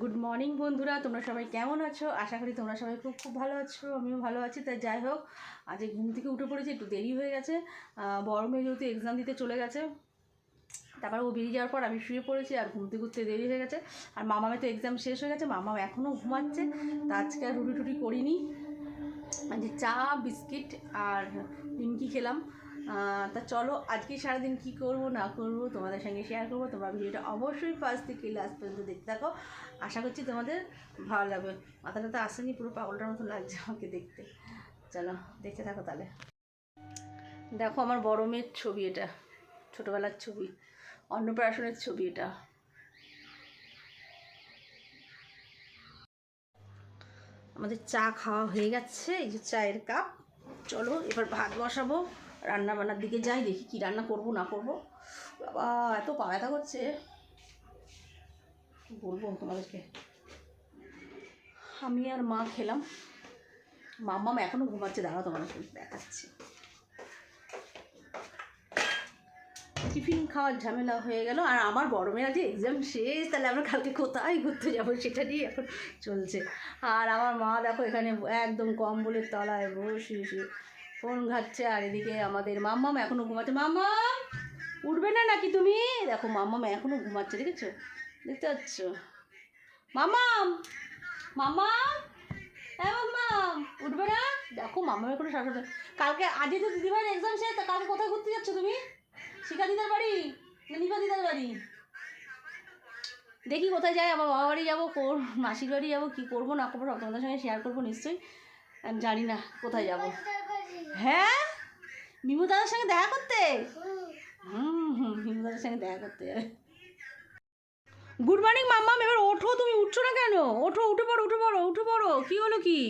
Good morning বন্ধুরা। তোমরা সবাই কেমন আছো? আশা করি তোমরা সবাই খুব খুব ভালো আছো, আমিও ভালো আছি। তাই যাই হোক, আজ ঘুম থেকে উঠে পড়েছি, একটু দেরি হয়ে গেছে। বড় মেয়ে যেহেতু এক্সাম দিতে চলে গেছে, তারপর ও বেরিয়ে যাওয়ার পর আমি শুয়ে পড়েছি, আর ঘুমতে ঘুরতে দেরি হয়ে গেছে। আর মামামে তো এক্সাম শেষ হয়ে গেছে মামাম এখনও ঘুমাচ্ছে, তা আজকে আর রুটি টুটি করিনি। যে চা, বিস্কিট আর নিমকি খেলাম। তা চলো আজকে সারাদিন কি করব, না করব, তোমাদের সঙ্গে শেয়ার করব। তোমরা ভিডিওটা অবশ্যই ফার্স্ট থেকে লাস্ট পর্যন্ত দেখতে থাকো। আশা করছি তোমাদের ভালো লাগবে। মাথাটা তো আসেনি, পুরো পাগলটার মতো লাগছে আমাকে দেখতে। চলো, দেখতে থাকো তাহলে। দেখো আমার বড় মেয়ের ছবি এটা, ছোটোবেলার ছবি, অন্নপ্রাশনের ছবি এটা। আমাদের চা খাওয়া হয়ে গেছে, এই যে চায়ের কাপ। চলো, এবার ভাত বসাবো। রান্না বান্নার দিকে যাই, দেখি কি রান্না করব, না করব। বাবা, এত পা ব্যথা করছে বলব তোমাদেরকে? আমি আর মা খেলাম। মাম্মাম এখনও ঘুমাচ্ছে, দাঁড়াও তোমাদেরকে দেখাচ্ছি। টিফিন খাওয়ার ঝামেলা হয়ে গেল, আর আমার মেয়ের যে এক্সাম শেষ, তাহলে আমরা কালকে কোথায় ঘুরতে যাব সেটা নিয়ে এখন চলছে। আর আমার মা দেখো এখানে একদম কম্বলের তলায় বসে বসে ফোন ঘাটছে আর এদিকে আমাদের মাম্মাম এখনও ঘুমাচ্ছে। মাম্মাম, উঠবে না নাকি তুমি? দেখো মাম্মাম এখনও ঘুমাচ্ছে, দেখেছ? দেখতে পাচ্ছ? মামাম মামাম হ্যাঁ মাম্মাম, উঠবে না? দেখো মামামের কোনো শাসন কালকে আজকে তো দিদিভাইয়ের এক্সাম শেষ, তা কালকে কোথায় ঘুরতে যাচ্ছ তুমি? শিখা দিদার বাড়ি না নিপা দিদার বাড়ি? দেখি কোথায় যাই, আমার বাবা বাড়ি যাব, কোর মাসির বাড়ি যাব, কী করব না করব, সব তোমাদের সঙ্গে শেয়ার করব নিশ্চয়ই। আমি জানি না কোথায় যাব। হ্যাঁ? মিমু দাদার সঙ্গে দেখা করতে? হুম হুম, মিমু দাদার সঙ্গে দেখা করতে গুড মর্নিং মাম্মাম, এবার ওঠো, তুমি উঠছো না কেন? ওঠো, উঠে পড়ো উঠে পড়ো উঠে পড়ো, কী হলো কি?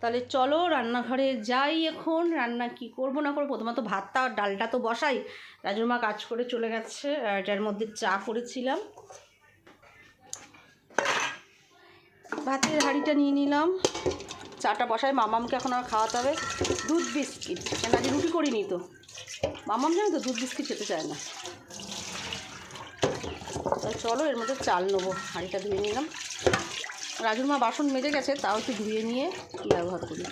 তাহলে চলো, রান্নাঘরে যাই এখন। রান্না কি করব না করব? প্রথমে তো ভাতটা ডালটা তো বসাই। রাজুর মা কাজ করে চলে গেছে এটার মধ্যে চা করেছিলাম। ভাতের হাঁড়িটা নিয়ে নিলাম। চাটা বসাই মামামকে এখন আর খাওয়াতে হবে। দুধ বিস্কিট কেন আজ রুটি করিনি তো। মামাম জানো তো দুধ বিস্কিট খেতে চায় না। চলো, এর মধ্যে চাল নেব, হাঁড়িটা ধুয়ে নিলাম। রাজুর মা বাসন মেজে গেছে, তাও একটু ধুয়ে নিয়ে ব্যবহার করি।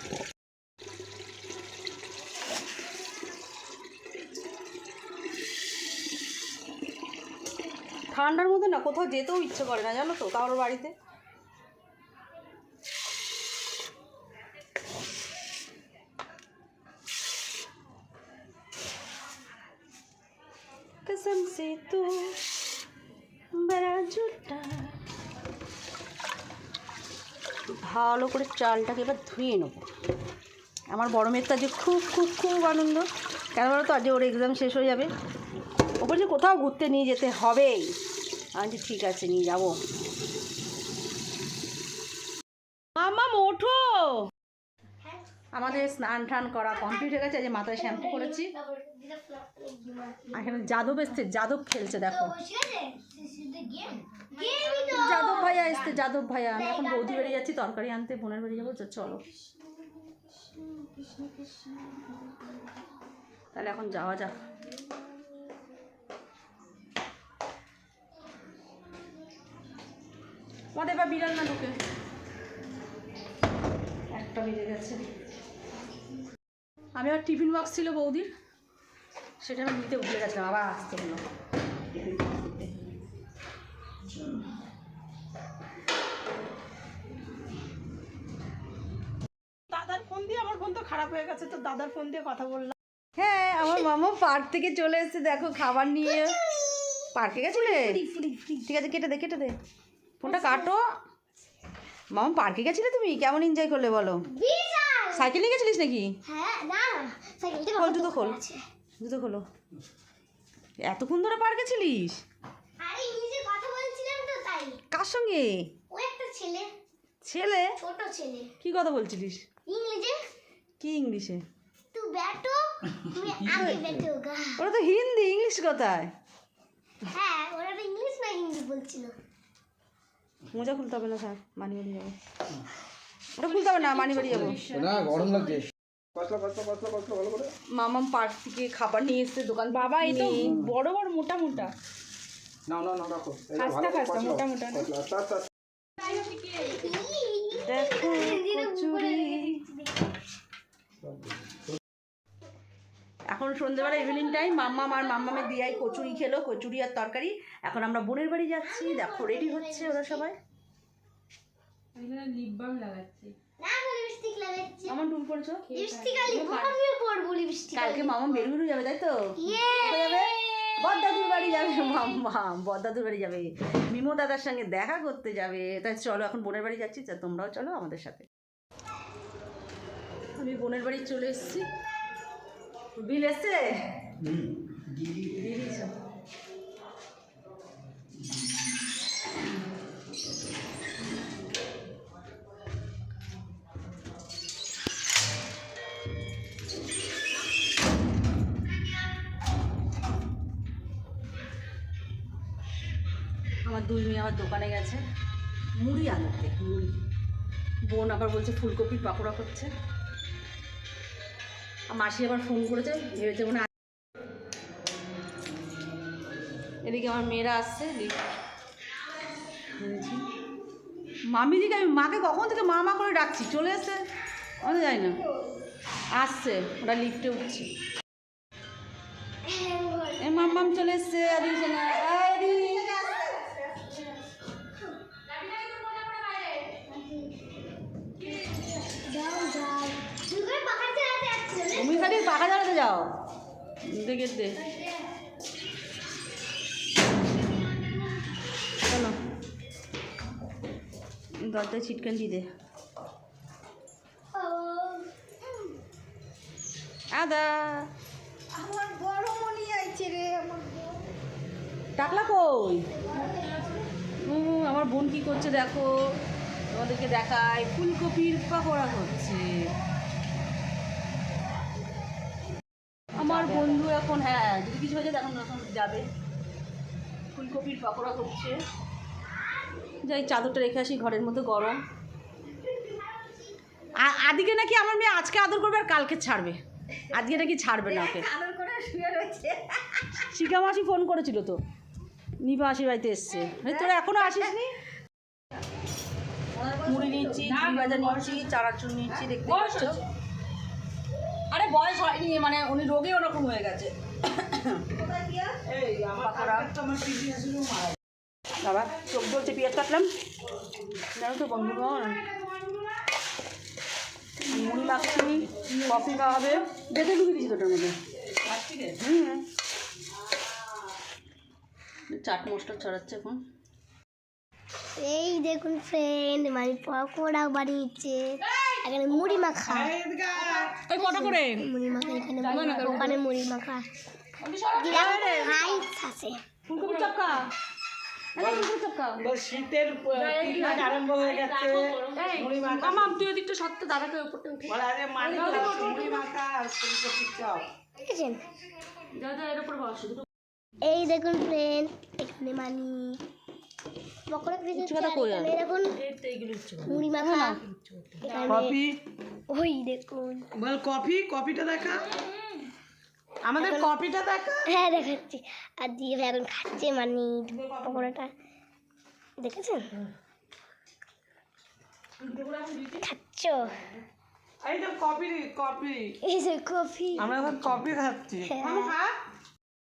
ঠান্ডার মধ্যে না, কোথাও যেতেও ইচ্ছে করে না, জানো তো, কারোর বাড়িতে। कसम से तू बड़ा झूठा ভালো করে চালটাকে এবার ধুয়ে নেবো আমার বড় মেয়েটা যে খুব খুব খুব আনন্দ কেন বলো তো আজ ওর এক্সাম শেষ হয়ে যাবে ও বলছে কোথাও ঘুরতে নিয়ে যেতে হবেই আমি বলছি, ঠিক আছে নিয়ে যাবো মামা ওঠো আমাদের স্নান টান করা কমপ্লিট হয়ে গেছে যে মাথায় শ্যাম্পু করেছি। এখানে যাদব এসছে, যাদব খেলছে, দেখো। যাদব ভাইয়া এসছে, যাদব ভাইয়া। আমি এখন বৌদি বেরিয়ে যাচ্ছি, তরকারি আনতে, বোনের বেরিয়ে যাব চলো। তাহলে এখন যাওয়া যাক। আমাদের এবার বিড়াল না ঢুকে? একটা বেজে গেছে। আমি আর টিফিন বক্স ছিল বৌদির সেটা আমি নিতে ভুলে গেছিলাম আবার আসতে হলো। টিফিন বক্স দাদার ফোন দিয়ে আমার ফোন তো খারাপ হয়ে গেছে তো দাদার ফোন দিয়ে কথা বললাম। হ্যাঁ আমার মামা পার্ক থেকে চলে এসেছে দেখো খাবার নিয়ে। পার্কে গেছিলে? ঠিক আছে কেটে দে কেটে দে। ফোনটা কাটো। মামা পার্কে গেছিলে তুমি? কেমন এনজয় করলে বলো? সাইকেল নিয়ে গেছিলিস নাকি? হ্যাঁ, জুতো খোল। জুতো খোলো। এতক্ষণ ধরে পার্কে ছিলিস কার সঙ্গে? ছেলে। ছোট ছেলে। কি কথা বলছিলিস? ইংলিশে? কি ইংলিশে? তু ব্যাটো আগে ব্যাটোগা ওরা তো হিন্দি ইংলিশ কথায়। হ্যাঁ ওরা তো ইংলিশ না হিন্দি বলছিল। খুলতে হবে না স্যার। মানি মানি যাবে। ওটা খুলতে হবে না মানি বাড়ি যাব। না গরম লাগছে। মামাম পার্ক থেকে খাবার নিয়ে এসছে দোকান বাবা এই তো বড় বড় মোটা মোটা। না না না রাখো। খাস্তা খাস্তা, মোটা আস্তে আস্তে। দেখো কচুরি। এখন সন্ধ্যেবেলা ইভিনিং টাইম মাম্মা আর মাম্মামের দিয়াই কচুরি খেলো কচুরি আর তরকারি। এখন আমরা বোনের বাড়ি যাচ্ছি। দেখো রেডি হচ্ছে ওরা সবাই। না আমি লিপস্টিক লাগাচ্ছি। আমার টুল পড়ছো লিপস্টিক আর লিপ আমিও পরবো লিপস্টিক কালকে মামা যাবে তাই তো? ইয়ে যাবে? বদ্দাদুর বাড়ি যাবে মাম্মা বদ্দাদুর বাড়ি যাবে। মিমো দাদার সঙ্গে দেখা করতে যাবে। তাই চলো এখন বোনের বাড়ি যাচ্ছি তা তোমরাও চলো আমাদের সাথে। আমি বোনের বাড়ি চলে এসেছি। বিল এসছে? দুই মেয়ে আবার দোকানে গেছে। মুড়ি আনতে। মুড়ি। বোন আবার বলছে ফুলকপির পাকোড়া করছে। আর মাসি আবার ফোন করেছে ভেবেছে মনে হয় এদিকে আমার মেয়েরা আসছে লিফট শুনেছি মামিদিকে আমি মাকে কখন থেকে মা মা করে ডাকছি? চলে এসছে? আমি তো জানি না। আসছে ওরা লিফটে উঠছে। এ মাম্মাম চলে এসছে আদি তুমি পাখা জ্বালাতে যাও। দেখে দে। চলো। দরজায় ছিটকান দিয়ে দে। আদা। আমার বড় মনি আইছে রে আমার টাকলা কই? হুম আমার বোন কি করছে দেখো? তোমাদেরকে দেখায় ফুলকপির পাকোড়া করছে আমার বন্ধু এখন হ্যাঁ তখন যাবে। ফুলকপির পাকোড়া করছে যাই চাদরটা রেখে আসি ঘরের মধ্যে গরম। আদিকে নাকি আমার মেয়ে আজকে আদর করবে আর কালকে ছাড়বে। আজকে নাকি ছাড়বে না ওকে। শিখা মাসি ফোন করেছিল তো। নিভা আশির বাড়িতে এসছে। তোরা এখনও আসিস নি মুড়ি নিচ্ছি ভাজা নিচ্ছি চানাচুর নিচ্ছি দেখতে আরে বয়স হয়নি মানে উনি রোগে ওরকম হয়ে গেছে। বাবা, চোখ জ্বলছে পেঁয়াজ কাটলাম। জানো তো কফি খাওয়া হবে। বেঁধে ঢুকে তোটার মধ্যে। চাট মশলা ছড়াচ্ছে এখন। এই দেখুন ফ্রেন্ড মানে পকোড়া বানিয়েছে। এখানে মুড়ি মাখা। ওই কটা করে? মুড়ি মাখা এখানে মুড়ি মাখা, ওখানে মুড়ি মাখা। রাইস আছে। ফুলকপি চপকা? এই শীতের আরম্ভ হয়ে গেছে। মামা তুই ওদিকটা সত্য দাদাকে উপরটা উঠে। বলা যে মানি মুড়ি মাখা আর ফুলকপির চপ। দেখেছেন? দাদা এর উপর বসো। এই দেখুন ফ্রেন্ড এখানে মানি। পকোড়া ভেজেছে কথা কই আর? দেখুন এইগুলো ইচ্ছে করে। মুড়ি মাখা। কফি? ওই দেখুন। বল কফি? কফিটা দেখা। আমাদের কফিটা দেখা। হ্যাঁ দেখাচ্ছি। আর দিয়ে এখন খাচ্ছে মানে পকোড়াটা। দেখেছেন? খাচ্ছ? এই তো কফি কফি। এই যে কফি। আমরা এখন কফি খাচ্ছি। হ্যাঁ।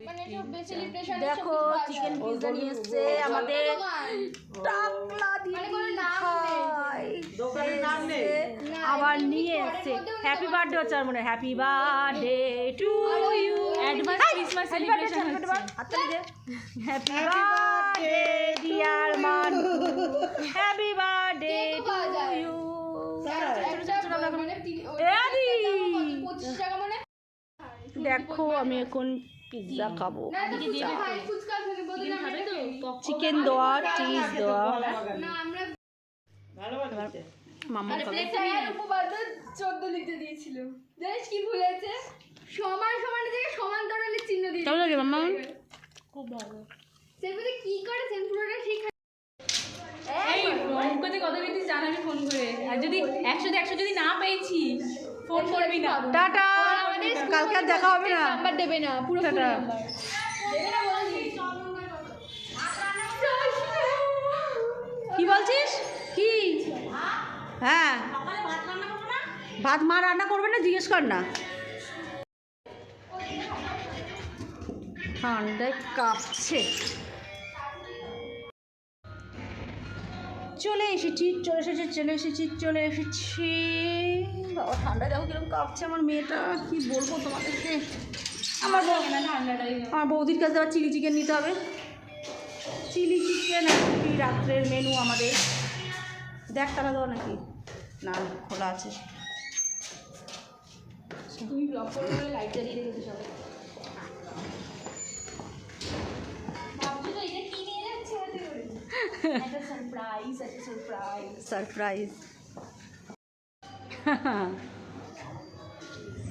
দেখো চিকেন পিৎজা নিয়ে এসছে আমাদের টাকলা দিয়ে আবার নিয়ে এসছে। হ্যাপি বার্থডে হচ্ছে। আর মনে happy birthday to you advance Christmas celebration হাততালি দে হ্যাপি বার্থডে ডিয়ার মান হ্যাপি বার্থডে টু ইউ দেখো আমি এখন পিৎজা খাব। চিকেন দেওয়া চিজ দেওয়া চোদ্দ লিখতে দিয়েছিল। জানিস কি ভুলেছে সমান সমান থেকে সমান্তরালের চিহ্ন দিয়ে কেমন লাগে মাম্মা খুব ভালো। সে কি করেছেন পুরোটা ঠিক এই মুখতে কত জানাবি ফোন করে। আর যদি একশোতে একশো যদি না পেয়েছি ফোন করবি না। টাটা। কালকে আর দেখা হবে না। নাম্বার দেবে না পুরো টাটা। নাম্বার দেবে না বলেছি কি বলছিস? কি? হ্যাঁ। ভাত মা রান্না করবে না জিজ্ঞেস কর না। ঠান্ডায় কাঁপছে। চলে এসেছি চলে এসেছি চলে এসেছি চলে এসেছি। বাবা ঠান্ডা দেখো কীরকম কাঁপছে আমার মেয়েটা কি বলব তোমাদেরকে? আমার আমার বৌদির কাছে আবার চিলি চিকেন নিতে হবে। চিলি চিকেন রাত্রের মেনু আমাদের। দেখ তারা দেওয়া নাকি না খোলা আছে। তুমি ব্লগ করে করে লাইট জ্বালিয়ে রেখেছো সবাই একটা সারপ্রাইজ একটা সারপ্রাইজ সারপ্রাইজ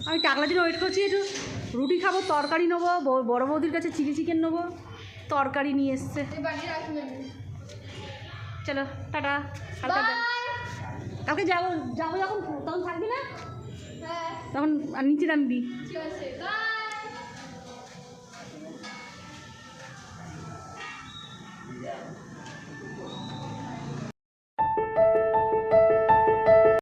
আমি টাকলা দিন ওয়েট করছি একটু রুটি খাব তরকারি নেব ব- বড় বৌদির কাছে চিলি চিকেন নেব তরকারি নিয়ে এসছে। চলো টাটা কালকে কালকে যাব যাব যখন তখন থাকবি না? হ্যাঁ। তখন আর নিচে নামবি। Yeah.